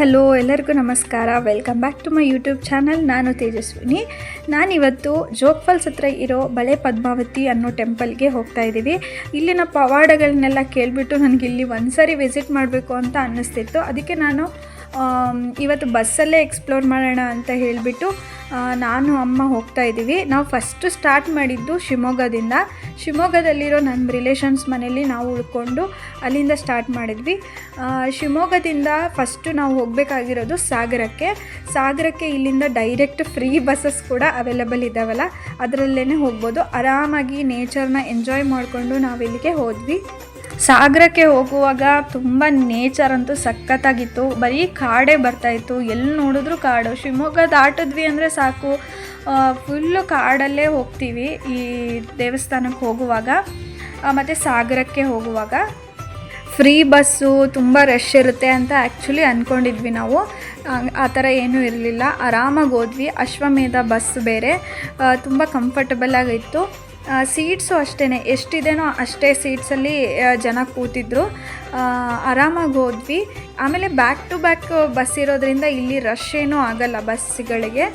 Hello, ಎಲ್ಲರಿಗೂ ನಮಸ್ಕಾರ. Welcome back to my YouTube channel ನಾನು ತೇಜಸ್ವಿನಿ. ನಾನಿವತ್ತು ಜೋಗ್ ಫಾಲ್ಸ್ ಹತ್ರ ಇರೋ ಬಳೆ ಪದ್ಮಾವತಿ ಅನ್ನೋ ಟೆಂಪಲ್ಗೆ ಹೋಗ್ತಾ ಇದ್ದೀವಿ. ಇಲ್ಲಿನ ಪವಾಡಗಳನ್ನೆಲ್ಲ ಕೇಳಿಬಿಟ್ಟು ನನಗೆ ಇಲ್ಲಿ ಒಂದ್ಸರಿ ವಿಸಿಟ್ ಮಾಡಬೇಕು ಅಂತ ಅನ್ನಿಸ್ತಿತ್ತು. ಅದಕ್ಕೆ ನಾನು ಇವತ್ತು ಬಸ್ಸಲ್ಲೇ ಎಕ್ಸ್ಪ್ಲೋರ್ ಮಾಡೋಣ ಅಂತ ಹೇಳಿಬಿಟ್ಟು ನಾನು, ಅಮ್ಮ ಹೋಗ್ತಾ ಇದ್ದೀವಿ. ನಾವು ಫಸ್ಟು ಸ್ಟಾರ್ಟ್ ಮಾಡಿದ್ದು ಶಿವಮೊಗ್ಗದಿಂದ. ಶಿವಮೊಗ್ಗದಲ್ಲಿರೋ ನನ್ನ ರಿಲೇಷನ್ಸ್ ಮನೆಯಲ್ಲಿ ನಾವು ಉಳ್ಕೊಂಡು ಅಲ್ಲಿಂದ ಸ್ಟಾರ್ಟ್ ಮಾಡಿದ್ವಿ. ಶಿವಮೊಗ್ಗದಿಂದ ಫಸ್ಟು ನಾವು ಹೋಗಬೇಕಾಗಿರೋದು ಸಾಗರಕ್ಕೆ. ಸಾಗರಕ್ಕೆ ಇಲ್ಲಿಂದ ಡೈರೆಕ್ಟ್ ಫ್ರೀ ಬಸ್ಸಸ್ ಕೂಡ ಅವೈಲಬಲ್ ಇದ್ದಾವಲ್ಲ ಅದರಲ್ಲೇ ಹೋಗ್ಬೋದು. ಆರಾಮಾಗಿ ನೇಚರ್ನ ಎಂಜಾಯ್ ಮಾಡಿಕೊಂಡು ನಾವು ಇಲ್ಲಿಗೆ ಹೋದ್ವಿ. ಸಾಗರಕ್ಕೆ ಹೋಗುವಾಗ ತುಂಬ ನೇಚರ್ ಅಂತೂ ಸಖತ್ತಾಗಿತ್ತು. ಬರೀ ಕಾಡೇ ಬರ್ತಾಯಿತ್ತು ಎಲ್ಲಿ ನೋಡಿದ್ರು ಕಾಡು. ಶಿವಮೊಗ್ಗ ದಾಟಿದ್ವಿ ಅಂದರೆ ಸಾಕು. ಫುಲ್ಲು ಕಾಡಲ್ಲೇ ಹೋಗ್ತೀವಿ ಈ ದೇವಸ್ಥಾನಕ್ಕೆ ಹೋಗುವಾಗ. ಮತ್ತು ಸಾಗರಕ್ಕೆ ಹೋಗುವಾಗ. ಫ್ರೀ ಬಸ್ಸು ತುಂಬ ರಶ್ ಇರುತ್ತೆ ಅಂತ ಆ್ಯಕ್ಚುಲಿ ಅಂದ್ಕೊಂಡಿದ್ವಿ ನಾವು. ಆ- ಥರ ಏನೂ ಇರಲಿಲ್ಲ. ಆರಾಮಾಗಿ ಹೋದ್ವಿ. ಅಶ್ವಮೇಧ ಬಸ್ ಬೇರೆ. ತುಂಬ ಕಂಫರ್ಟಬಲ್ ಆಗಿತ್ತು. ಸೀಟ್ಸು ಅಷ್ಟೇ ಎಷ್ಟಿದೆನೋ ಅಷ್ಟೇ ಸೀಟ್ಸಲ್ಲಿ ಜನ ಕೂತಿದ್ರು. ಆರಾಮಾಗಿ ಹೋದ್ವಿ. ಆಮೇಲೆ ಬ್ಯಾಕ್ ಟು ಬ್ಯಾಕ್ ಬಸ್ ಇರೋದ್ರಿಂದ ಇಲ್ಲಿ ರಶ್ ಏನೂ ಆಗಲ್ಲ ಬಸ್ಗಳಿಗೆ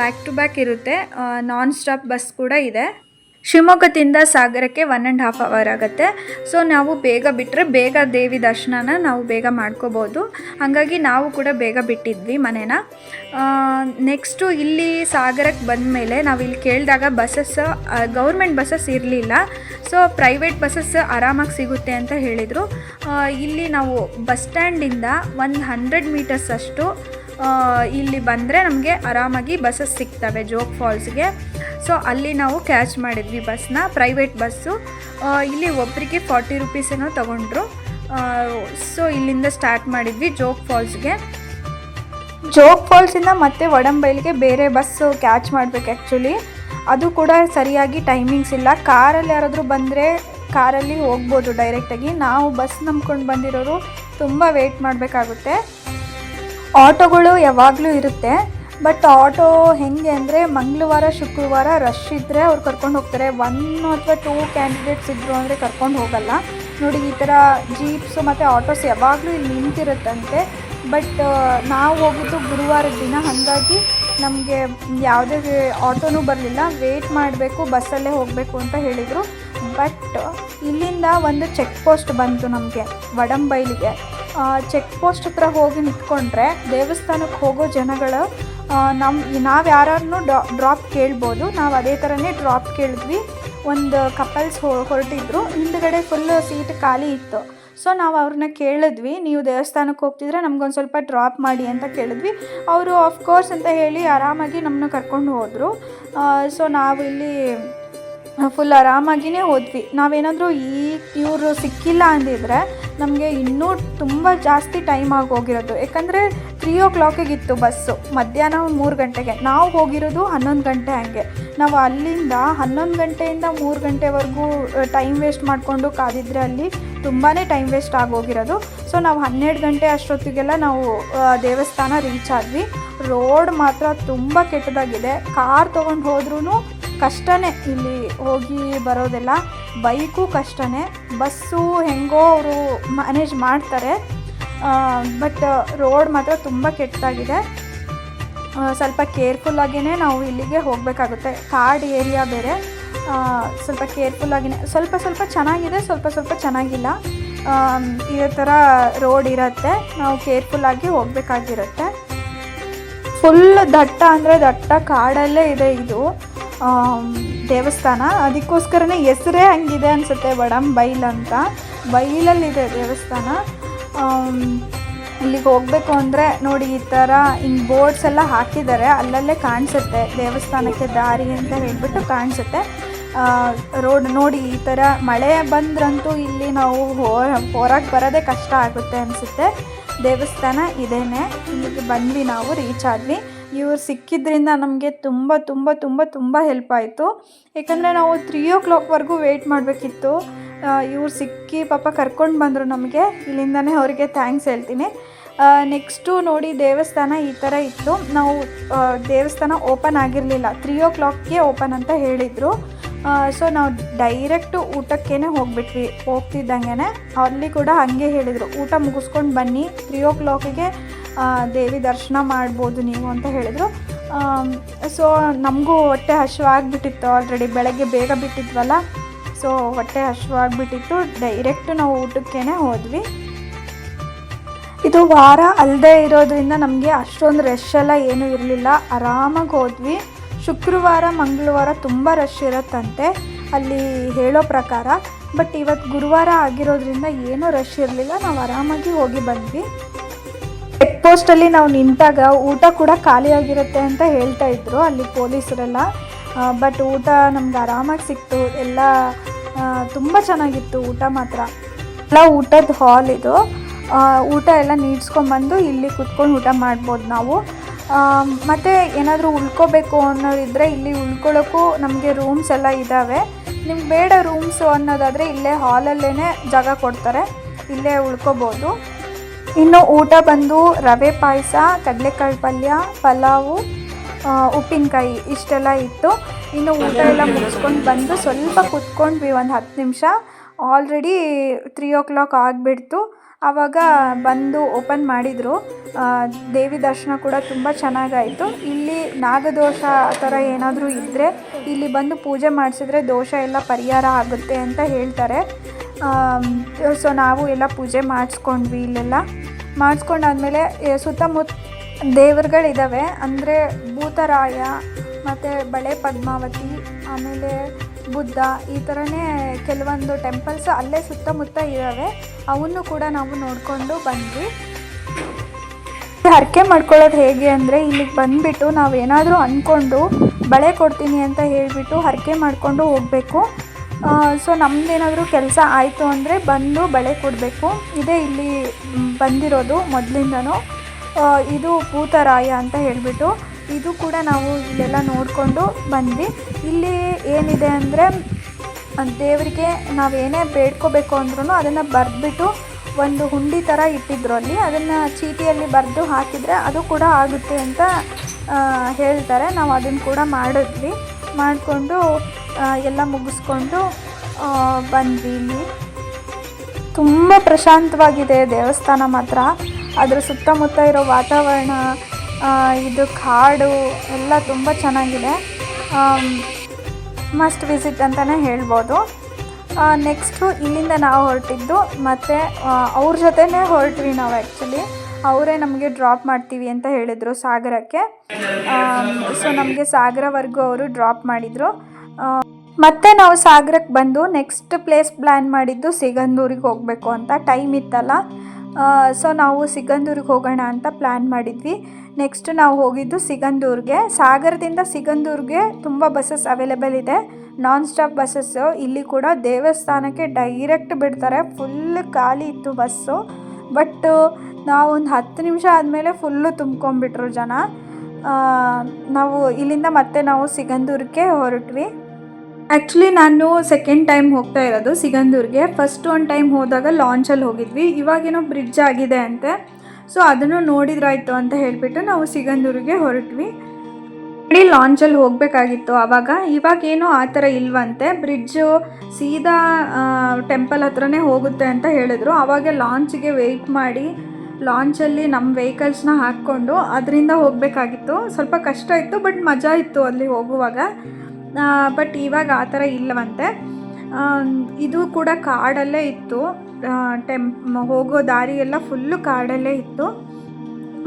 ಬ್ಯಾಕ್ ಟು ಬ್ಯಾಕ್ ಇರುತ್ತೆ. ನಾನ್ ಸ್ಟಾಪ್ ಬಸ್ ಕೂಡ ಇದೆ. ಶಿವಮೊಗ್ಗದಿಂದ ಸಾಗರಕ್ಕೆ ಒನ್ ಆ್ಯಂಡ್ ಹಾಫ್ ಅವರ್ ಆಗುತ್ತೆ. ಸೊ ನಾವು ಬೇಗ ಬಿಟ್ಟರೆ ಬೇಗ ದೇವಿ ದರ್ಶನನ ನಾವು ಬೇಗ ಮಾಡ್ಕೋಬೋದು. ಹಾಗಾಗಿ ನಾವು ಕೂಡ ಬೇಗ ಬಿಟ್ಟಿದ್ವಿ ಮನೇನ. ನೆಕ್ಸ್ಟು ಇಲ್ಲಿ ಸಾಗರಕ್ಕೆ ಬಂದಮೇಲೆ ನಾವು ಇಲ್ಲಿ ಕೇಳಿದಾಗ ಬಸ್ಸಸ್ ಗೌರ್ಮೆಂಟ್ ಬಸ್ಸಸ್ ಇರಲಿಲ್ಲ. ಸೊ ಪ್ರೈವೇಟ್ ಬಸ್ಸಸ್ ಆರಾಮಾಗಿ ಸಿಗುತ್ತೆ ಅಂತ ಹೇಳಿದರು. ಇಲ್ಲಿ ನಾವು ಬಸ್ ಸ್ಟ್ಯಾಂಡಿಂದ ಒಂದು ಹಂಡ್ರೆಡ್ ಮೀಟರ್ಸ್ ಅಷ್ಟು ಇಲ್ಲಿ ಬಂದರೆ ನಮಗೆ ಆರಾಮಾಗಿ ಬಸ್ಸಸ್ ಸಿಗ್ತವೆ ಜೋಗ್ ಫಾಲ್ಸ್ಗೆ. ಸೊ ಅಲ್ಲಿ ನಾವು ಕ್ಯಾಚ್ ಮಾಡಿದ್ವಿ ಬಸ್ನ ಪ್ರೈವೇಟ್ ಬಸ್ಸು. ಇಲ್ಲಿ ಒಬ್ಬರಿಗೆ ಫಾರ್ಟಿ ರುಪೀಸ್ ಏನೋ ತೊಗೊಂಡ್ರು. ಸೊ ಇಲ್ಲಿಂದ ಸ್ಟಾರ್ಟ್ ಮಾಡಿದ್ವಿ ಜೋಗ್ ಫಾಲ್ಸ್ಗೆ. ಜೋಗ್ ಫಾಲ್ಸಿಂದ ಮತ್ತೆ ಒಡಂಬೈಲ್ಗೆ ಬೇರೆ ಬಸ್ಸು ಕ್ಯಾಚ್ ಮಾಡಬೇಕು ಆ್ಯಕ್ಚುಲಿ ಅದು ಕೂಡ ಸರಿಯಾಗಿ ಟೈಮಿಂಗ್ಸ್ ಇಲ್ಲ. ಕಾರಲ್ಲಿ ಯಾರಾದರೂ ಬಂದರೆ ಕಾರಲ್ಲಿ ಹೋಗ್ಬೋದು ಡೈರೆಕ್ಟಾಗಿ ನಾವು ಬಸ್ ನಂಬ್ಕೊಂಡು ಬಂದಿರೋರು ತುಂಬ ವೆಯ್ಟ್ ಮಾಡಬೇಕಾಗುತ್ತೆ. ಆಟೋಗಳು ಯಾವಾಗಲೂ ಇರುತ್ತೆ ಬಟ್ ಆಟೋ ಹೆಂಗೆ ಅಂದರೆ ಮಂಗಳವಾರ, ಶುಕ್ರವಾರ ರಶ್ ಇದ್ದರೆ ಅವ್ರು ಕರ್ಕೊಂಡು ಹೋಗ್ತಾರೆ. ಒನ್ ಅಥವಾ ಟೂ ಕ್ಯಾಂಡಿಡೇಟ್ಸ್ ಇದ್ದರು ಅಂದರೆ ಕರ್ಕೊಂಡು ಹೋಗಲ್ಲ. ನೋಡಿ, ಈ ಥರ ಜೀಪ್ಸು ಮತ್ತು ಆಟೋಸ್ ಯಾವಾಗಲೂ ಇಲ್ಲಿ ನಿಂತಿರುತ್ತಂತೆ ಬಟ್ ನಾವು ಹೋಗಿದ್ದು ಗುರುವಾರದ ದಿನ. ಹಾಗಾಗಿ ನಮಗೆ ಯಾವುದೇ ಆಟೋನೂ ಬರಲಿಲ್ಲ. ವೇಟ್ ಮಾಡಬೇಕು, ಬಸ್ಸಲ್ಲೇ ಹೋಗಬೇಕು ಅಂತ ಹೇಳಿದರು. ಬಟ್ ಇಲ್ಲಿಂದ ಒಂದು ಚೆಕ್ ಪೋಸ್ಟ್ ಬಂತು ನಮಗೆ ವಡಂಬೈಲಿಗೆ ಚೆಕ್ ಪೋಸ್ಟ್ ಹತ್ರ ಹೋಗಿ ನಿಂತ್ಕೊಂಡ್ರೆ ದೇವಸ್ಥಾನಕ್ಕೆ ಹೋಗೋ ಜನಗಳು ನಮ್ಮ ನಾವು ಯಾರನ್ನು ಡ್ರಾಪ್ ಕೇಳ್ಬೋದು. ನಾವು ಅದೇ ಥರನೇ ಡ್ರಾಪ್ ಕೇಳಿದ್ವಿ. ಒಂದು ಕಪಲ್ಸ್ ಹೊರಟಿದ್ರು. ಹಿಂದ್ಗಡೆ ಫುಲ್ ಸೀಟ್ ಖಾಲಿ ಇತ್ತು. ಸೊ ನಾವು ಅವ್ರನ್ನ ಕೇಳಿದ್ವಿ. ನೀವು ದೇವಸ್ಥಾನಕ್ಕೆ ಹೋಗ್ತಿದ್ರೆ ನಮ್ಗೊಂದು ಸ್ವಲ್ಪ ಡ್ರಾಪ್ ಮಾಡಿ ಅಂತ ಕೇಳಿದ್ವಿ. ಅವರು ಆಫ್ಕೋರ್ಸ್ ಅಂತ ಹೇಳಿ ಆರಾಮಾಗಿ ನಮ್ಮನ್ನ ಕರ್ಕೊಂಡು ಹೋದರು. ಸೊ ನಾವು ಇಲ್ಲಿ ಫುಲ್ ಆರಾಮಾಗಿಯೇ ಹೋದ್ವಿ. ನಾವೇನಾದರೂ ಈ ಇವರು ಸಿಕ್ಕಿಲ್ಲ ಅಂದಿದ್ರೆ ನಮಗೆ ಇನ್ನೂ ತುಂಬ ಜಾಸ್ತಿ ಟೈಮ್ ಆಗಿ ಹೋಗಿರೋದು ಯಾಕಂದರೆ ತ್ರೀ ಓ ಕ್ಲಾಕಿಗಿತ್ತು ಬಸ್ಸು ಮಧ್ಯಾಹ್ನ ಮೂರು ಗಂಟೆಗೆ. ನಾವು ಹೋಗಿರೋದು ಹನ್ನೊಂದು ಗಂಟೆ ಹಂಗೆ. ನಾವು ಅಲ್ಲಿಂದ ಹನ್ನೊಂದು ಗಂಟೆಯಿಂದ ಮೂರು ಗಂಟೆವರೆಗೂ ಟೈಮ್ ವೇಸ್ಟ್ ಮಾಡಿಕೊಂಡು ಕಾದಿದ್ರೆ ಅಲ್ಲಿ ತುಂಬಾ ಟೈಮ್ ವೇಸ್ಟ್ ಆಗೋಗಿರೋದು. ಸೊ ನಾವು ಹನ್ನೆರಡು ಗಂಟೆ ಅಷ್ಟೊತ್ತಿಗೆಲ್ಲ ನಾವು ದೇವಸ್ಥಾನ ರೀಚ್ ಆದ್ವಿ. ರೋಡ್ ಮಾತ್ರ ತುಂಬ ಕೆಟ್ಟದಾಗಿದೆ. ಕಾರ್ ತೊಗೊಂಡು ಹೋದ್ರೂ ಕಷ್ಟನೇ ಇಲ್ಲಿ ಹೋಗಿ ಬರೋದೆಲ್ಲ, ಬೈಕು ಕಷ್ಟನೇ, ಬಸ್ಸು ಹೆಂಗೋ ಅವರು ಮ್ಯಾನೇಜ್ ಮಾಡ್ತಾರೆ. ಬಟ್ ರೋಡ್ ಮಾತ್ರ ತುಂಬ ಕೆಟ್ಟದಾಗಿದೆ. ಸ್ವಲ್ಪ ಸ್ವಲ್ಪ ಕೇರ್ಫುಲ್ಲಾಗಿಯೇ ನಾವು ಇಲ್ಲಿಗೆ ಹೋಗಬೇಕಾಗುತ್ತೆ. ಕಾಡ್ ಏರಿಯಾ ಬೇರೆ. ಸ್ವಲ್ಪ ಸ್ವಲ್ಪ ಕೇರ್ಫುಲ್ಲಾಗಿಯೇ ಸ್ವಲ್ಪ ಸ್ವಲ್ಪ ಚೆನ್ನಾಗಿದೆ, ಸ್ವಲ್ಪ ಸ್ವಲ್ಪ ಚೆನ್ನಾಗಿಲ್ಲ. ಇದೇ ಥರ ರೋಡ್ ಇರುತ್ತೆ. ನಾವು ಕೇರ್ಫುಲ್ಲಾಗಿ ಹೋಗಬೇಕಾಗಿರುತ್ತೆ. ಫುಲ್ ದಟ್ಟ ಅಂದರೆ ದಟ್ಟ ಕಾಡಲ್ಲೇ ಇದೆ ಇದು. ದೇವಸ್ಥಾನ. ಅದಕ್ಕೋಸ್ಕರನೇ ಹೆಸರೇ ಹಂಗಿದೆ ಅನಿಸುತ್ತೆ, ವಡಂ ಬೈಲ್ ಅಂತ. ಬೈಲಲ್ಲಿದೆ ದೇವಸ್ಥಾನ. ಇಲ್ಲಿಗೆ ಹೋಗಬೇಕು ಅಂದರೆ ನೋಡಿ ಈ ಥರ ಹಿಂಗೆ ಬೋರ್ಡ್ಸ್ ಎಲ್ಲ ಹಾಕಿದ್ದಾರೆ. ಅಲ್ಲಲ್ಲೇ ಕಾಣಿಸುತ್ತೆ, ದೇವಸ್ಥಾನಕ್ಕೆ ದಾರಿ ಅಂತ ಹೇಳ್ಬಿಟ್ಟು ಕಾಣಿಸುತ್ತೆ. ರೋಡ್ ನೋಡಿ ಈ ಥರ ಮಳೆ ಬಂದ್ರಂತೂ ಇಲ್ಲಿ ನಾವು ಹೊರಗೆ ಬರೋದೇ ಕಷ್ಟ ಆಗುತ್ತೆ ಅನಿಸುತ್ತೆ. ದೇವಸ್ಥಾನ ಇದೇನೆ. ಇಲ್ಲಿಗೆ ಬಂದ್ವಿ ನಾವು, ರೀಚ್ ಆದ್ವಿ. ಇವ್ರು ಸಿಕ್ಕಿದ್ರಿಂದ ನಮಗೆ ತುಂಬ ತುಂಬ ತುಂಬ ತುಂಬ ಹೆಲ್ಪ್ ಆಯಿತು. ಯಾಕಂದರೆ ನಾವು ತ್ರೀ ಓ ಕ್ಲಾಕ್ವರೆಗೂ ವೆಯ್ಟ್ ಮಾಡಬೇಕಿತ್ತು. ಇವ್ರು ಸಿಕ್ಕಿ ಪಾಪ ಕರ್ಕೊಂಡು ಬಂದರು ನಮಗೆ. ಇಲ್ಲಿಂದನೇ ಅವರಿಗೆ ಥ್ಯಾಂಕ್ಸ್ ಹೇಳ್ತೀನಿ. ನೆಕ್ಸ್ಟು ನೋಡಿ ದೇವಸ್ಥಾನ ಈ ಥರ ಇತ್ತು. ನಾವು ದೇವಸ್ಥಾನ ಓಪನ್ ಆಗಿರಲಿಲ್ಲ. ತ್ರೀ ಓ ಕ್ಲಾಕ್ಗೆ ಓಪನ್ ಅಂತ ಹೇಳಿದರು. ಸೊ ನಾವು ಡೈರೆಕ್ಟು ಊಟಕ್ಕೇ ಹೋಗ್ಬಿಟ್ವಿ ಹೋಗ್ತಿದ್ದಂಗೆ ಅಲ್ಲಿ ಕೂಡ ಹಾಗೆ ಹೇಳಿದರು. ಊಟ ಮುಗಿಸ್ಕೊಂಡು ಬನ್ನಿ ತ್ರೀ ಓ ಕ್ಲಾಕಿಗೆ ದೇವಿ ದರ್ಶನ ಮಾಡ್ಬೋದು ನೀವು ಅಂತ ಹೇಳಿದರು. ಸೊ ನಮಗೂ ಹೊಟ್ಟೆ ಹಸಿವಾಗಿಬಿಟ್ಟಿತ್ತು ಆಲ್ರೆಡಿ ಬೆಳಗ್ಗೆ ಬೇಗ ಬಿಟ್ಟಿದ್ವಲ್ಲ? ಸೊ ಹೊಟ್ಟೆ ಹಸಿವಾಗಿಬಿಟ್ಟಿತ್ತು ಡೈರೆಕ್ಟ್ ನಾವು ಊಟಕ್ಕೇ ಹೋದ್ವಿ. ಇದು ವಾರ ಅಲ್ಲದೆ ಇರೋದ್ರಿಂದ ನಮಗೆ ಅಷ್ಟೊಂದು ರಶ್ ಎಲ್ಲ ಏನೂ ಇರಲಿಲ್ಲ. ಆರಾಮಾಗಿ ಹೋದ್ವಿ. ಶುಕ್ರವಾರ, ಮಂಗಳವಾರ ತುಂಬ ರಶ್ ಇರುತ್ತಂತೆ, ಅಲ್ಲಿ ಹೇಳೋ ಪ್ರಕಾರ. ಬಟ್ ಇವತ್ತು ಗುರುವಾರ ಆಗಿರೋದ್ರಿಂದ ಏನೂ ರಶ್ ಇರಲಿಲ್ಲ. ನಾವು ಆರಾಮಾಗಿ ಹೋಗಿ ಬಂದ್ವಿ. ಚೆಕ್ ಪೋಸ್ಟಲ್ಲಿ ನಾವು ನಿಂತಾಗ ಊಟ ಕೂಡ ಖಾಲಿಯಾಗಿರುತ್ತೆ ಅಂತ ಹೇಳ್ತಾ ಇದ್ರು ಅಲ್ಲಿ ಪೊಲೀಸರೆಲ್ಲ. ಬಟ್ ಊಟ ನಮ್ಗೆ ಆರಾಮಾಗಿ ಸಿಕ್ತು. ಎಲ್ಲ ತುಂಬ ಚೆನ್ನಾಗಿತ್ತು ಊಟ ಮಾತ್ರ. ಎಲ್ಲ ಊಟದ ಹಾಲ್ ಇದು. ಊಟ ಎಲ್ಲ ನೀಡ್ಸ್ಕೊಂಬಂದು ಇಲ್ಲಿ ಕುತ್ಕೊಂಡು ಊಟ ಮಾಡ್ಬೋದು ನಾವು. ಮತ್ತು ಏನಾದರೂ ಉಳ್ಕೋಬೇಕು ಅನ್ನೋದಿದ್ದರೆ ಇಲ್ಲಿ ಉಳ್ಕೊಳ್ಳೋಕ್ಕೂ ನಮಗೆ ರೂಮ್ಸ್ ಎಲ್ಲ ಇದ್ದಾವೆ ನಿಮ್ಗೆ ಬೇಡ ರೂಮ್ಸು ಅನ್ನೋದಾದರೆ ಇಲ್ಲೇ ಹಾಲಲ್ಲೇ ಜಾಗ ಕೊಡ್ತಾರೆ. ಇಲ್ಲೇ ಉಳ್ಕೋಬೋದು. ಇನ್ನು ಊಟ ಬಂದು ರವೆ ಪಾಯಸ ಕಡಲೆಕಾಳು ಪಲ್ಯ, ಪಲಾವು ಉಪ್ಪಿನಕಾಯಿ ಇಷ್ಟೆಲ್ಲ ಇತ್ತು. ಇನ್ನು ಊಟ ಎಲ್ಲ ಮುಗಿಸ್ಕೊಂಡು ಬಂದು ಸ್ವಲ್ಪ ಕುತ್ಕೊಂಡ್ವಿ ಒಂದು ಹತ್ತು ನಿಮಿಷ. ಆಲ್ರೆಡಿ ತ್ರೀ ಓ ಕ್ಲಾಕ್ ಆಗಿಬಿಡ್ತು. ಆವಾಗ ಬಂದು ಓಪನ್ ಮಾಡಿದರು. ದೇವಿ ದರ್ಶನ ಕೂಡ ತುಂಬ ಚೆನ್ನಾಗಾಯಿತು. ಇಲ್ಲಿ ನಾಗದೋಷ ಆ ಥರ ಏನಾದರೂ ಇದ್ದರೆ ಇಲ್ಲಿ ಬಂದು ಪೂಜೆ ಮಾಡಿಸಿದ್ರೆ ದೋಷ ಎಲ್ಲ ಪರಿಹಾರ ಆಗುತ್ತೆ ಅಂತ ಹೇಳ್ತಾರೆ. ಸೊ ನಾವು ಎಲ್ಲ ಪೂಜೆ ಮಾಡಿಸ್ಕೊಂಡ್ವಿ ಇಲ್ಲೆಲ್ಲ. ಮಾಡಿಸ್ಕೊಂಡಾದ್ಮೇಲೆ ಸುತ್ತಮುತ್ತ ದೇವರುಗಳಿದ್ದಾವೆ ಅಂದರೆ ಭೂತರಾಯ, ಮತ್ತು ಬಳೆ ಪದ್ಮಾವತಿ, ಆಮೇಲೆ ಬುದ್ಧ, ಈ ಥರನೇ ಕೆಲವೊಂದು ಟೆಂಪಲ್ಸ್ ಅಲ್ಲೇ ಸುತ್ತಮುತ್ತ ಇದ್ದಾವೆ. ಅವನ್ನು ಕೂಡ ನಾವು ನೋಡಿಕೊಂಡು ಬಂದ್ವಿ. ಹರಕೆ ಮಾಡ್ಕೊಳ್ಳೋದು ಹೇಗೆ ಅಂದರೆ, ಇಲ್ಲಿಗೆ ಬಂದುಬಿಟ್ಟು ನಾವು ಏನಾದರೂ ಅಂದ್ಕೊಂಡು ಬಳೆ ಕೊಡ್ತೀನಿ ಅಂತ ಹೇಳಿಬಿಟ್ಟು ಹರಕೆ ಮಾಡಿಕೊಂಡು ಹೋಗಬೇಕು. ಸೊ ನಮ್ಮದೇನಾದರೂ ಕೆಲಸ ಆಯಿತು ಅಂದರೆ ಬಂದು ಬಳೆ ಕೊಡಬೇಕು. ಇದೇ ಇಲ್ಲಿ ಬಂದಿರೋದು ಮೊದಲಿಂದನೂ. ಇದು ಭೂತರಾಯ ಅಂತ ಹೇಳಿಬಿಟ್ಟು ಇದು ಕೂಡ ನಾವು ಇಲ್ಲೆಲ್ಲ ನೋಡಿಕೊಂಡು ಬಂದ್ವಿ. ಇಲ್ಲಿ ಏನಿದೆ ಅಂದರೆ ದೇವರಿಗೆ ನಾವೇನೇ ಬೇಡ್ಕೋಬೇಕು ಅಂದ್ರೂ ಅದನ್ನು ಬರೆದ್ಬಿಟ್ಟು ಒಂದು ಹುಂಡಿ ಥರ ಇಟ್ಟಿದ್ರು ಅಲ್ಲಿ. ಅದನ್ನು ಚೀಟಿಯಲ್ಲಿ ಬರೆದು ಹಾಕಿದರೆ ಅದು ಕೂಡ ಆಗುತ್ತೆ ಅಂತ ಹೇಳ್ತಾರೆ. ನಾವು ಅದನ್ನು ಕೂಡ ಮಾಡಿದ್ವಿ. ಮಾಡಿಕೊಂಡು ಎಲ್ಲ ಮುಗಿಸ್ಕೊಂಡು ಬಂದೀವಿ ಇಲ್ಲಿ. ತುಂಬ ಪ್ರಶಾಂತವಾಗಿದೆ ದೇವಸ್ಥಾನ ಮಾತ್ರ. ಅದರ ಸುತ್ತಮುತ್ತ ಇರೋ ವಾತಾವರಣ ಇದು ಕಾಡು, ಎಲ್ಲ ತುಂಬ ಚೆನ್ನಾಗಿದೆ. ಮಸ್ಟ್ ವಿಸಿಟ್ ಅಂತಲೇ ಹೇಳ್ಬೋದು. ನೆಕ್ಸ್ಟು ಇಲ್ಲಿಂದ ನಾವು ಹೊರಟಿದ್ದು, ಮತ್ತು ಅವ್ರ ಜೊತೆನೇ ಹೊರಟ್ವಿ ನಾವು ಆ್ಯಕ್ಚುಲಿ ಅವರೇ ನಮಗೆ ಡ್ರಾಪ್ ಮಾಡ್ತೀವಿ ಅಂತ ಹೇಳಿದರು ಸಾಗರಕ್ಕೆ. ಸೊ ನಮಗೆ ಸಾಗರವರೆಗೂ ಅವರು ಡ್ರಾಪ್ ಮಾಡಿದರು. ಮತ್ತೆ ನಾವು ಸಾಗರಕ್ಕೆ ಬಂದು ನೆಕ್ಸ್ಟ್ ಪ್ಲೇಸ್ ಪ್ಲ್ಯಾನ್ ಮಾಡಿದ್ದು ಸಿಗಂದೂರಿಗೆ ಹೋಗಬೇಕು ಅಂತ ಟೈಮ್ ಇತ್ತಲ್ಲ. ಸೊ ನಾವು ಸಿಗಂದೂರಿಗೆ ಹೋಗೋಣ ಅಂತ ಪ್ಲ್ಯಾನ್ ಮಾಡಿದ್ವಿ. ನೆಕ್ಸ್ಟ್ ನಾವು ಹೋಗಿದ್ದು ಸಿಗಂದೂರಿಗೆ. ಸಾಗರದಿಂದ ಸಿಗಂದೂರಿಗೆ ತುಂಬ ಬಸ್ಸಸ್ ಅವೈಲೇಬಲ್ ಇದೆ. ನಾನ್ ಸ್ಟಾಪ್ ಬಸ್ಸಸ್ಸು ಇಲ್ಲಿ ಕೂಡ ದೇವಸ್ಥಾನಕ್ಕೆ ಡೈರೆಕ್ಟ್ ಬಿಡ್ತಾರೆ. ಫುಲ್ ಖಾಲಿ ಇತ್ತು ಬಸ್ಸು. ಬಟ್ ನಾವು ಒಂದು ಹತ್ತು ನಿಮಿಷ ಆದಮೇಲೆ ಫುಲ್ಲು ತುಂಬ್ಕೊಂಬಿಟ್ರು ಜನ. ನಾವು ಇಲ್ಲಿಂದ ಮತ್ತೆ ನಾವು ಸಿಗಂದೂರಿಗೆ ಹೊರಟ್ವಿ. ಆ್ಯಕ್ಚುಲಿ ನಾನು ಸೆಕೆಂಡ್ ಟೈಮ್ ಹೋಗ್ತಾ ಇರೋದು ಸಿಗಂದೂರಿಗೆ. ಫಸ್ಟ್ ಒಂದು ಟೈಮ್ ಹೋದಾಗ ಲಾಂಚಲ್ಲಿ ಹೋಗಿದ್ವಿ. ಇವಾಗೇನೋ ಬ್ರಿಡ್ಜ್ ಆಗಿದೆ ಅಂತೆ. ಸೊ ಅದನ್ನು ನೋಡಿದ್ರಾಯ್ತು ಅಂತ ಹೇಳಿಬಿಟ್ಟು ನಾವು ಸಿಗಂದೂರಿಗೆ ಹೊರಟ್ವಿ. ಇಡೀ ಲಾಂಚಲ್ಲಿ ಹೋಗಬೇಕಾಗಿತ್ತು ಆವಾಗ. ಇವಾಗೇನೋ ಆ ಥರ ಇಲ್ವಂತೆ. ಬ್ರಿಡ್ಜು ಸೀದಾ ಟೆಂಪಲ್ ಹತ್ರನೇ ಹೋಗುತ್ತೆ ಅಂತ ಹೇಳಿದ್ರು. ಆವಾಗ ಲಾಂಚ್ಗೆ ವೆಯ್ಟ್ ಮಾಡಿ ಲಾಂಚಲ್ಲಿ ನಮ್ಮ ವೆಹಿಕಲ್ಸ್ನ ಹಾಕ್ಕೊಂಡು ಅದರಿಂದ ಹೋಗಬೇಕಾಗಿತ್ತು. ಸ್ವಲ್ಪ ಕಷ್ಟ ಇತ್ತು, ಬಟ್ ಮಜಾ ಇತ್ತು ಅಲ್ಲಿ ಹೋಗುವಾಗ. ಬಟ್ ಇವಾಗ ಆ ಥರ ಇಲ್ಲವಂತೆ. ಇದು ಕೂಡ ಕಾಡಲ್ಲೇ ಇತ್ತು. ಟೆಂ, ಹೋಗೋ ದಾರಿ ಎಲ್ಲ ಫುಲ್ಲು ಕಾಡಲ್ಲೇ ಇತ್ತು.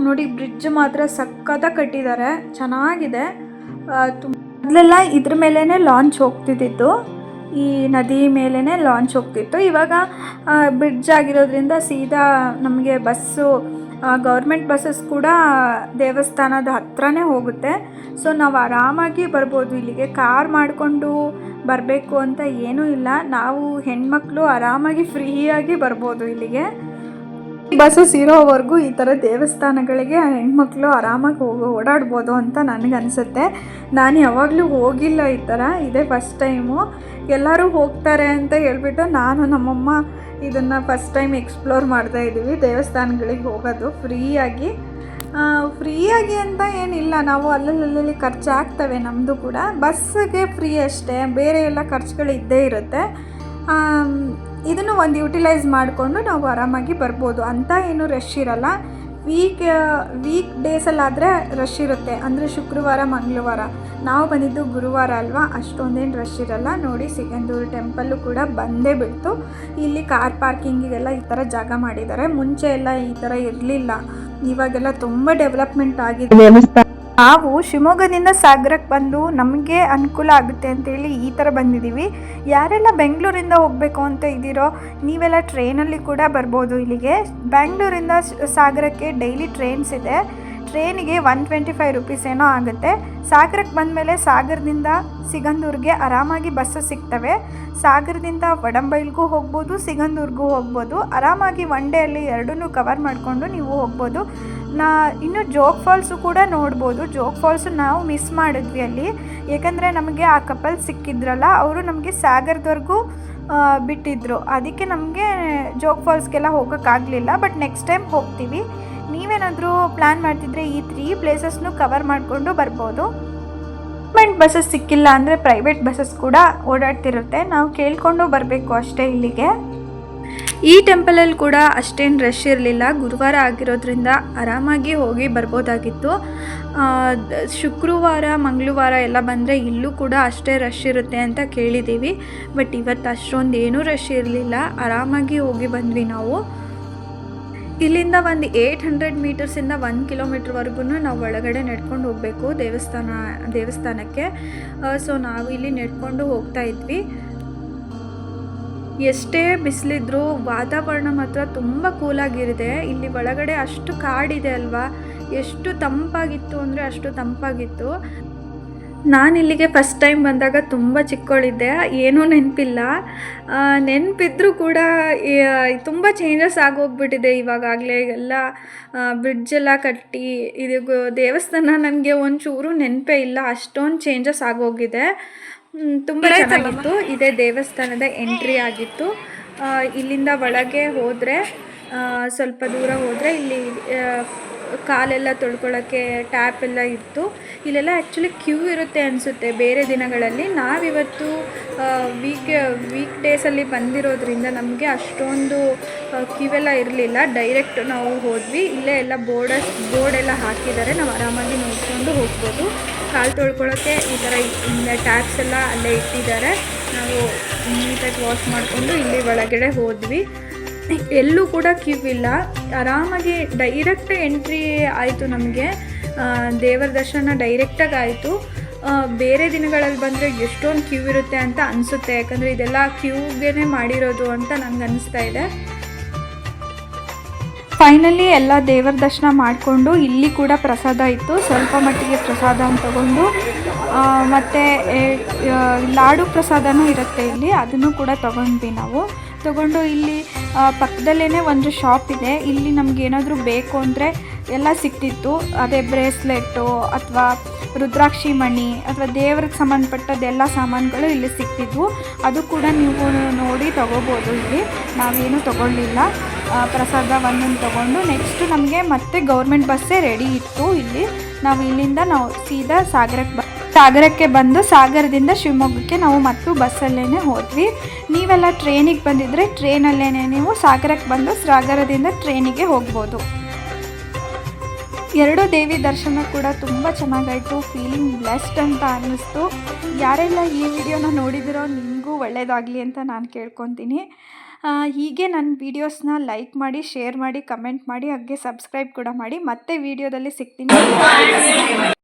ನೋಡಿ, ಬ್ರಿಡ್ಜ್ ಮಾತ್ರ ಸಕ್ಕತ್ತ ಕಟ್ಟಿದ್ದಾರೆ. ಚೆನ್ನಾಗಿದೆ. ಮೊದಲೆಲ್ಲ ಇದ್ರ ಮೇಲೇ ಲಾಂಚ್ ಹೋಗ್ತಿದ್ದಿತ್ತು ಈ ನದಿ ಮೇಲೇ ಲಾಂಚ್ ಹೋಗ್ತಿತ್ತು. ಇವಾಗ ಬ್ರಿಡ್ಜ್ ಆಗಿರೋದ್ರಿಂದ ಸೀದಾ ನಮಗೆ ಬಸ್ಸು ಗೌರ್ಮೆಂಟ್ ಬಸ್ಸಸ್ ಕೂಡ ದೇವಸ್ಥಾನದ ಹತ್ರನೇ ಹೋಗುತ್ತೆ. ಸೊ ನಾವು ಆರಾಮಾಗಿ ಬರ್ಬೋದು. ಇಲ್ಲಿಗೆ ಕಾರ್ ಮಾಡಿಕೊಂಡು ಬರಬೇಕು ಅಂತ ಏನೂ ಇಲ್ಲ. ನಾವು ಹೆಣ್ಮಕ್ಳು ಆರಾಮಾಗಿ ಫ್ರೀಯಾಗಿ ಬರ್ಬೋದು ಇಲ್ಲಿಗೆ. ಬಸ್ಸಸ್ ಇರೋವರೆಗೂ ಈ ಥರ ದೇವಸ್ಥಾನಗಳಿಗೆ ಹೆಣ್ಮಕ್ಳು ಆರಾಮಾಗಿ ಹೋಗಿ, ಓಡಾಡ್ಬೋದು ಅಂತ ನನಗನ್ಸುತ್ತೆ. ನಾನು ಯಾವಾಗಲೂ ಹೋಗಿಲ್ಲ ಈ ಥರ, ಇದೇ ಫಸ್ಟ್ ಟೈಮು. ಎಲ್ಲರೂ ಹೋಗ್ತಾರೆ ಅಂತ ಹೇಳ್ಬಿಟ್ಟು ನಾನು ನಮ್ಮಮ್ಮ ಇದನ್ನು ಫಸ್ಟ್ ಟೈಮ್ ಎಕ್ಸ್ಪ್ಲೋರ್ ಮಾಡ್ತಾ ಇದ್ದೀವಿ, ದೇವಸ್ಥಾನಗಳಿಗೆ ಹೋಗೋದು. ಫ್ರೀಯಾಗಿ ಫ್ರೀಯಾಗಿ ಅಂತ ಏನಿಲ್ಲ. ನಾವು ಅಲ್ಲಲ್ಲಿ ಖರ್ಚಾಗ್ತವೆ ನಮ್ಮದು ಕೂಡ. ಬಸ್ಸಿಗೆ ಫ್ರೀ ಅಷ್ಟೇ, ಬೇರೆ ಎಲ್ಲ ಖರ್ಚುಗಳು ಇದ್ದೇ ಇರುತ್ತೆ. ಇದನ್ನು ಒಂದು ಯುಟಿಲೈಸ್ ಮಾಡಿಕೊಂಡು ನಾವು ಆರಾಮಾಗಿ ಬರ್ಬೋದು ಅಂತ ಏನು ರಶ್ ಇರಲ್ಲ. ವೀಕ್ ವೀಕ್ ಡೇಸಲ್ಲಾದರೆ ರಶ್ ಇರುತ್ತೆ. ಅಂದರೆ ಶುಕ್ರವಾರ, ಮಂಗಳವಾರ. ನಾವು ಬಂದಿದ್ದು ಗುರುವಾರ ಅಲ್ವಾ? ಅಷ್ಟೊಂದೇನು ರಶ್ ಇರಲ್ಲ. ನೋಡಿ ಸಿಗಂದೂರು ಟೆಂಪಲ್ಲು ಕೂಡ ಬಂದೇ ಬಿಡ್ತು. ಇಲ್ಲಿ ಕಾರ್ ಪಾರ್ಕಿಂಗಿಗೆಲ್ಲ ಈ ಥರ ಜಾಗ ಮಾಡಿದ್ದಾರೆ. ಮುಂಚೆ ಎಲ್ಲ ಈ ಥರ ಇರಲಿಲ್ಲ. ಇವಾಗೆಲ್ಲ ತುಂಬ ಡೆವಲಪ್ಮೆಂಟ್ ಆಗಿದೆ. ನಾವು ಶಿವಮೊಗ್ಗದಿಂದ ಸಾಗರಕ್ಕೆ ಬಂದು ನಮಗೆ ಅನುಕೂಲ ಆಗುತ್ತೆ ಅಂತೇಳಿ ಈ ಥರ ಬಂದಿದ್ದೀವಿ. ಯಾರೆಲ್ಲ ಬೆಂಗಳೂರಿಂದ ಹೋಗಬೇಕು ಅಂತ ಇದ್ದೀರೋ ನೀವೆಲ್ಲ ಟ್ರೈನಲ್ಲಿ ಕೂಡ ಬರ್ಬೋದು ಇಲ್ಲಿಗೆ. ಬ್ಯಾಂಗ್ಳೂರಿಂದ ಸಾಗರಕ್ಕೆ ಡೈಲಿ ಟ್ರೈನ್ಸ್ ಇದೆ. ಟ್ರೈನಿಗೆ ಒನ್ ಟ್ವೆಂಟಿ ಫೈವ್ ರುಪೀಸ್ ಏನೋ ಆಗುತ್ತೆ. ಸಾಗರಕ್ಕೆ ಬಂದಮೇಲೆ ಸಾಗರದಿಂದ ಸಿಗಂದೂರಿಗೆ ಆರಾಮಾಗಿ ಬಸ್ಸು ಸಿಗ್ತವೆ. ಸಾಗರದಿಂದ ವಡಂಬೈಲ್ಗೂ ಹೋಗ್ಬೋದು, ಸಿಗಂದೂರಿಗೂ ಹೋಗ್ಬೋದು. ಆರಾಮಾಗಿ ಒನ್ ಡೇ ಅಲ್ಲಿ ಎರಡನ್ನೂ ಕವರ್ ಮಾಡಿಕೊಂಡು ನೀವು ಹೋಗ್ಬೋದು. ನಾ ಇನ್ನು ಜೋಗ್ ಫಾಲ್ಸು ಕೂಡ ನೋಡ್ಬೋದು. ಜೋಗ್ ಫಾಲ್ಸು ನಾವು ಮಿಸ್ ಮಾಡಿದ್ವಿ ಅಲ್ಲಿ. ಏಕೆಂದರೆ ನಮಗೆ ಆ ಕಪಲ್ ಸಿಕ್ಕಿದ್ರಲ್ಲ, ಅವರು ನಮಗೆ ಸಾಗರದವರೆಗೂ ಬಿಟ್ಟಿದ್ದರು ಅದಕ್ಕೆ ನಮಗೆ ಜೋಗ್ ಫಾಲ್ಸ್ಗೆಲ್ಲ ಹೋಗೋಕ್ಕಾಗಲಿಲ್ಲ ಬಟ್ ನೆಕ್ಸ್ಟ್ ಟೈಮ್ ಹೋಗ್ತೀವಿ. ನೀವೇನಾದರೂ ಪ್ಲ್ಯಾನ್ ಮಾಡ್ತಿದ್ರೆ ಈ ತ್ರೀ ಪ್ಲೇಸಸ್ನು ಕವರ್ ಮಾಡಿಕೊಂಡು ಬರ್ಬೋದು. ಗೌರ್ಮೆಂಟ್ ಬಸ್ಸಸ್ ಸಿಕ್ಕಿಲ್ಲ ಅಂದರೆ ಪ್ರೈವೇಟ್ ಬಸ್ಸಸ್ ಕೂಡ ಓಡಾಡ್ತಿರುತ್ತೆ. ನಾವು ಕೇಳಿಕೊಂಡು ಬರಬೇಕು ಅಷ್ಟೇ ಇಲ್ಲಿಗೆ. ಈ ಟೆಂಪಲಲ್ಲಿ ಕೂಡ ಅಷ್ಟೇನು ರಶ್ ಇರಲಿಲ್ಲ. ಗುರುವಾರ ಆಗಿರೋದ್ರಿಂದ ಆರಾಮಾಗಿ ಹೋಗಿ ಬರ್ಬೋದಾಗಿತ್ತು. ಶುಕ್ರವಾರ, ಮಂಗಳವಾರ ಎಲ್ಲ ಬಂದರೆ ಇಲ್ಲೂ ಕೂಡ ಅಷ್ಟೇ ರಶ್ ಇರುತ್ತೆ ಅಂತ ಕೇಳಿದ್ದೀವಿ. ಬಟ್ ಇವತ್ತು ಅಷ್ಟೊಂದು ಏನೂ ರಶ್ ಇರಲಿಲ್ಲ. ಆರಾಮಾಗಿ ಹೋಗಿ ಬಂದ್ವಿ ನಾವು. ಇಲ್ಲಿಂದ ಒಂದು ಏಯ್ಟ್ ಹಂಡ್ರೆಡ್ ಮೀಟರ್ಸಿಂದ ಒಂದು ಕಿಲೋಮೀಟ್ರ್ವರೆಗೂ ನಾವು ಒಳಗಡೆ ನಡ್ಕೊಂಡು ಹೋಗಬೇಕು ದೇವಸ್ಥಾನ, ದೇವಸ್ಥಾನಕ್ಕೆ. ಸೊ ನಾವು ಇಲ್ಲಿ ನಡ್ಕೊಂಡು ಹೋಗ್ತಾ ಇದ್ವಿ. ಎಷ್ಟೇ ಬಿಸಿಲಿದ್ರೂ ವಾತಾವರಣ ಮಾತ್ರ ತುಂಬ ಕೂಲಾಗಿರಿದೆ ಇಲ್ಲಿ ಒಳಗಡೆ ಅಷ್ಟು ಕಾಡಿದೆ ಅಲ್ವಾ? ಎಷ್ಟು ತಂಪಾಗಿತ್ತು ಅಂದರೆ ಅಷ್ಟು ತಂಪಾಗಿತ್ತು. ನಾನು ಇಲ್ಲಿಗೆ ಫಸ್ಟ್ ಟೈಮ್ ಬಂದಾಗ ತುಂಬ ಚಿಕ್ಕವಳಿದ್ದೆ ಏನೂ ನೆನಪಿಲ್ಲ. ನೆನಪಿದ್ರೂ ಕೂಡ ತುಂಬ ಚೇಂಜಸ್ ಆಗೋಗ್ಬಿಟ್ಟಿದೆ ಇವಾಗಲೇ ಎಲ್ಲ ಬ್ರಿಡ್ಜ್ ಎಲ್ಲ ಕಟ್ಟಿ, ಇದು ದೇವಸ್ಥಾನ ನನಗೆ ಒಂಚೂರು ನೆನಪೇ ಇಲ್ಲ. ಅಷ್ಟೊಂದು ಚೇಂಜಸ್ ಆಗೋಗಿದೆ. ತುಂಬ ಚೆನ್ನಾಗಿತ್ತು. ಇದೇ ದೇವಸ್ಥಾನದ ಎಂಟ್ರಿ ಆಗಿತ್ತು. ಇಲ್ಲಿಂದ ಒಳಗೆ ಹೋದರೆ ಸ್ವಲ್ಪ ದೂರ ಹೋದರೆ ಇಲ್ಲಿ ಕಾಲೆಲ್ಲ ತೊಳ್ಕೊಳ್ಳೋಕ್ಕೆ ಟ್ಯಾಪ್ ಎಲ್ಲ ಇತ್ತು. ಇಲ್ಲೆಲ್ಲ ಆ್ಯಕ್ಚುಲಿ ಕ್ಯೂ ಇರುತ್ತೆ ಅನಿಸುತ್ತೆ ಬೇರೆ ದಿನಗಳಲ್ಲಿ. ನಾವಿವತ್ತು ವೀಕ್ ವೀಕ್ ಡೇಸಲ್ಲಿ ಬಂದಿರೋದ್ರಿಂದ ನಮಗೆ ಅಷ್ಟೊಂದು ಕ್ಯೂ ಎಲ್ಲ ಇರಲಿಲ್ಲ. ಡೈರೆಕ್ಟ್ ನಾವು ಹೋದ್ವಿ. ಇಲ್ಲೇ ಎಲ್ಲ ಬೋರ್ಡ್ ಬೋರ್ಡ್ ಎಲ್ಲ ಹಾಕಿದ್ದಾರೆ. ನಾವು ಆರಾಮಾಗಿ ನೋಡ್ಕೊಂಡು ಹೋಗ್ಬೋದು. ಕಾಲು ತೊಳ್ಕೊಳ್ಳೋಕ್ಕೆ ಈ ಥರ ಟ್ಯಾಪ್ಸ್ ಎಲ್ಲ ಅಲ್ಲೇ ಇಟ್ಟಿದ್ದಾರೆ. ನಾವು ನೀಟಾಗಿ ವಾಶ್ ಮಾಡಿಕೊಂಡು ಇಲ್ಲಿ ಒಳಗಡೆ ಹೋದ್ವಿ. ಎಲ್ಲೂ ಕೂಡ ಕ್ಯೂ ಇಲ್ಲ. ಆರಾಮಾಗಿ ಡೈರೆಕ್ಟ್ ಎಂಟ್ರಿ ಆಯಿತು ನಮಗೆ. ದೇವರ ದರ್ಶನ ಡೈರೆಕ್ಟಾಗಿ ಆಯಿತು. ಬೇರೆ ದಿನಗಳಲ್ಲಿ ಬಂದರೆ ಎಷ್ಟೊಂದು ಕ್ಯೂ ಇರುತ್ತೆ ಅಂತ ಅನಿಸುತ್ತೆ. ಯಾಕಂದರೆ ಇದೆಲ್ಲ ಕ್ಯೂಗೇ ಮಾಡಿರೋದು ಅಂತ ನನಗೆ ಅನಿಸ್ತಾ ಇದೆ. ಫೈನಲಿ ಎಲ್ಲ ದೇವರ ದರ್ಶನ ಮಾಡಿಕೊಂಡು ಇಲ್ಲಿ ಕೂಡ ಪ್ರಸಾದ ಇತ್ತು. ಸ್ವಲ್ಪ ಮಟ್ಟಿಗೆ ಪ್ರಸಾದ ತಗೊಂಡು ಮತ್ತು ಲಾಡು ಪ್ರಸಾದನೂ ಇರುತ್ತೆ ಇಲ್ಲಿ. ಅದನ್ನು ಕೂಡ ತಗೊಂಡ್ವಿ ನಾವು. ತಗೊಂಡು ಇಲ್ಲಿ ಪಕ್ಕದಲ್ಲೇ ಒಂದು ಶಾಪ್ ಇದೆ. ಇಲ್ಲಿ ನಮ್ಗೆ ಏನಾದರೂ ಬೇಕು ಅಂದರೆ ಎಲ್ಲ ಸಿಕ್ತಿತ್ತು. ಅದೇ ಬ್ರೇಸ್ಲೆಟ್ಟು ಅಥವಾ ರುದ್ರಾಕ್ಷಿ ಮಣಿ ಅಥವಾ ದೇವ್ರಿಗೆ ಸಂಬಂಧಪಟ್ಟದ್ದೆಲ್ಲ ಸಾಮಾನುಗಳು ಇಲ್ಲಿ ಸಿಕ್ತಿದ್ವು. ಅದು ಕೂಡ ನೀವು ನೋಡಿ ತಗೋಬೋದು ಇಲ್ಲಿ. ನಾವೇನು ತಗೊಳ್ಳಿಲ್ಲ ಪ್ರಸಾದ ಒಂದೊಂದು ತೊಗೊಂಡು ನೆಕ್ಸ್ಟ್ ನಮಗೆ ಮತ್ತೆ ಗೌರ್ಮೆಂಟ್ ಬಸ್ಸೇ ರೆಡಿ ಇತ್ತು ಇಲ್ಲಿ. ನಾವು ಇಲ್ಲಿಂದ ನಾವು ಸೀದಾ ಸಾಗರಕ್ಕೆ ಬ, ಸಾಗರಕ್ಕೆ ಬಂದು ಸಾಗರದಿಂದ ಶಿವಮೊಗ್ಗಕ್ಕೆ ನಾವು ಮತ್ತು ಬಸ್ಸಲ್ಲೇ ಹೋದ್ವಿ. ನೀವೆಲ್ಲ ಟ್ರೈನಿಗೆ ಬಂದಿದ್ದರೆ ಟ್ರೈನಲ್ಲೇ ನೀವು ಸಾಗರಕ್ಕೆ ಬಂದು ಸಾಗರದಿಂದ ಟ್ರೈನಿಗೆ ಹೋಗ್ಬೋದು. ಎರಡೂ ದೇವಿ ದರ್ಶನ ಕೂಡ ತುಂಬ ಚೆನ್ನಾಗಾಯಿತು ಫೀಲಿಂಗ್ ಬ್ಲೆಸ್ಡ್ ಅಂತ ಅನ್ನಿಸ್ತು. ಯಾರೆಲ್ಲ ಈ ವಿಡಿಯೋನ ನೋಡಿದಿರೋ ನಿಮಗೂ ಒಳ್ಳೆಯದಾಗಲಿ ಅಂತ ನಾನು ಕೇಳ್ಕೊತೀನಿ. ಹೀಗೆ ನನ್ನ ವೀಡಿಯೋಸ್ನ ಲೈಕ್ ಮಾಡಿ ಶೇರ್ ಮಾಡಿ ಕಮೆಂಟ್ ಮಾಡಿ, ಹಾಗೆ ಸಬ್ಸ್ಕ್ರೈಬ್ ಕೂಡ ಮಾಡಿ. ಮತ್ತೆ ವಿಡಿಯೋದಲ್ಲಿ ಸಿಗ್ತೀನಿ.